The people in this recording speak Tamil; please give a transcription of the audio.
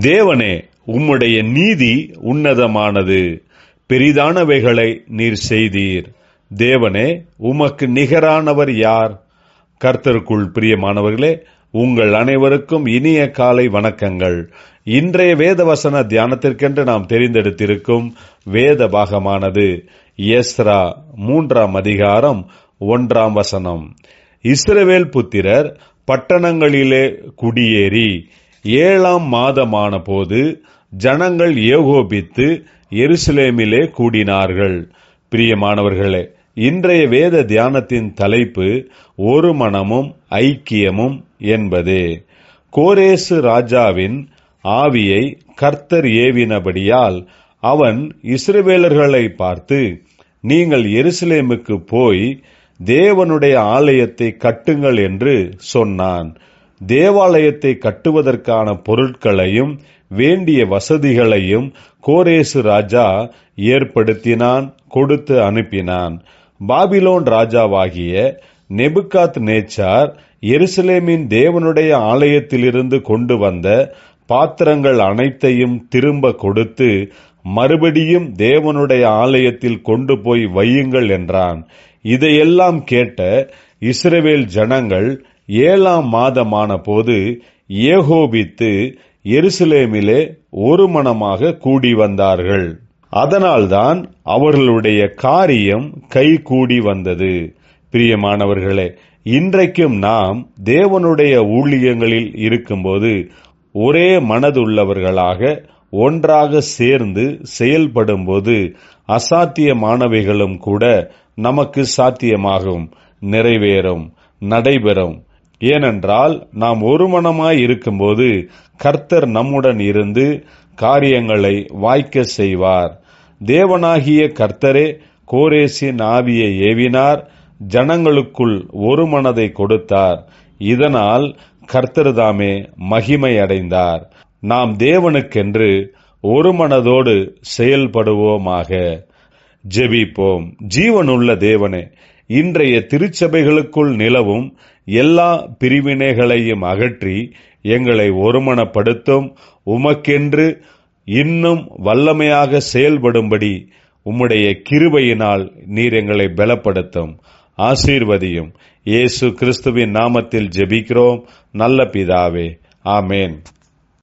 தேவனே உம்முடைய நீதி உன்னதமானது. பெரிதானவைகளை நீர் செய்தீர். தேவனே உமக்கு நிகரானவர் யார்? கர்த்தருக்குள் பிரியமானவர்களே உங்கள் அனைவருக்கும் இனிய காலை வணக்கங்கள். இன்றைய வேதவசன தியானத்திற்கென்று நாம் தெரிந்தெடுத்திருக்கும் வேத பாகமானது எஸ்ரா மூன்றாம் அதிகாரம் ஒன்றாம் வசனம். இஸ்ரவேல் புத்திரர் பட்டணங்களிலே குடியேறி ஏழாம் மாதமான போது ஜனங்கள் ஏகோபித்து எருசலேமிலே கூடினார்கள். பிரியமானவர்களே இன்றைய வேத தியானத்தின் தலைப்பு ஒரு மனமும் ஐக்கியமும் என்பதே. கோரேசு ராஜாவின் ஆவியை கர்த்தர் ஏவினபடியால் அவன் இஸ்ரவேலர்களை பார்த்து நீங்கள் எருசலேமுக்கு போய் தேவனுடைய ஆலயத்தை கட்டுங்கள் என்று சொன்னான். தேவாலயத்தை கட்டுவதற்கான பொருட்களையும் வேண்டிய வசதிகளையும் கோரேசு ராஜா ஏற்படுத்தினான் கொடுத்து அனுப்பினான். பாபிலோன் ராஜாவாகிய நெபுகாத் நேச்சார் எருசலேமின் தேவனுடைய ஆலயத்திலிருந்து கொண்டு வந்த பாத்திரங்கள் அனைத்தையும் திரும்ப கொடுத்து மறுபடியும் தேவனுடைய ஆலயத்தில் கொண்டு போய் வையுங்கள் என்றான். இதையெல்லாம் கேட்ட இஸ்ரவேல் ஜனங்கள் ஏழாம் மாதமான போது ஏகோபித்து எருசலேமிலே ஒரு மனமாக கூடி வந்தார்கள் அதனால்தான் அவர்களுடைய காரியம் கை கூடி வந்தது. பிரியமானவர்களே இன்றைக்கும் நாம் தேவனுடைய ஊழியங்களில் இருக்கும்போது ஒரே மனதுள்ளவர்களாக ஒன்றாக சேர்ந்து செயல்படும்போது அசாத்தியமானவைகளும் கூட நமக்கு சாத்தியமாகும் நிறைவேறும் நடைபெறும். ஏனென்றால் நாம் ஒரு மனமாய் இருக்கும்போது கர்த்தர் நம்முடன் இருந்து காரியங்களை வாய்க்க செய்வார். தேவனாகிய கர்த்தரே கோரேசின் ஆவியை ஏவினார் ஜனங்களுக்குள் ஒரு மனதை கொடுத்தார். இதனால் கர்த்தர்தாமே மகிமை அடைந்தார் நாம் தேவனுக்கென்று ஒரு மனதோடு செயல்படுவோமாக. ஜெபிப்போம். ஜீவனுள்ள தேவனே இன்றைய திருச்சபைகளுக்குள் நிலவும் எல்லா பிரிவினைகளையும் அகற்றி எங்களை ஒருமனப்படுத்தும். உமக்கென்று இன்னும் வல்லமையாக செயல்படும்படி உம்முடைய கிருபையினால் நீர் எங்களை பலப்படுத்தும். ஆசீர்வதியும். இயேசு கிறிஸ்துவின் நாமத்தில் ஜெபிக்கிறோம். நல்ல பிதாவே. ஆமேன்.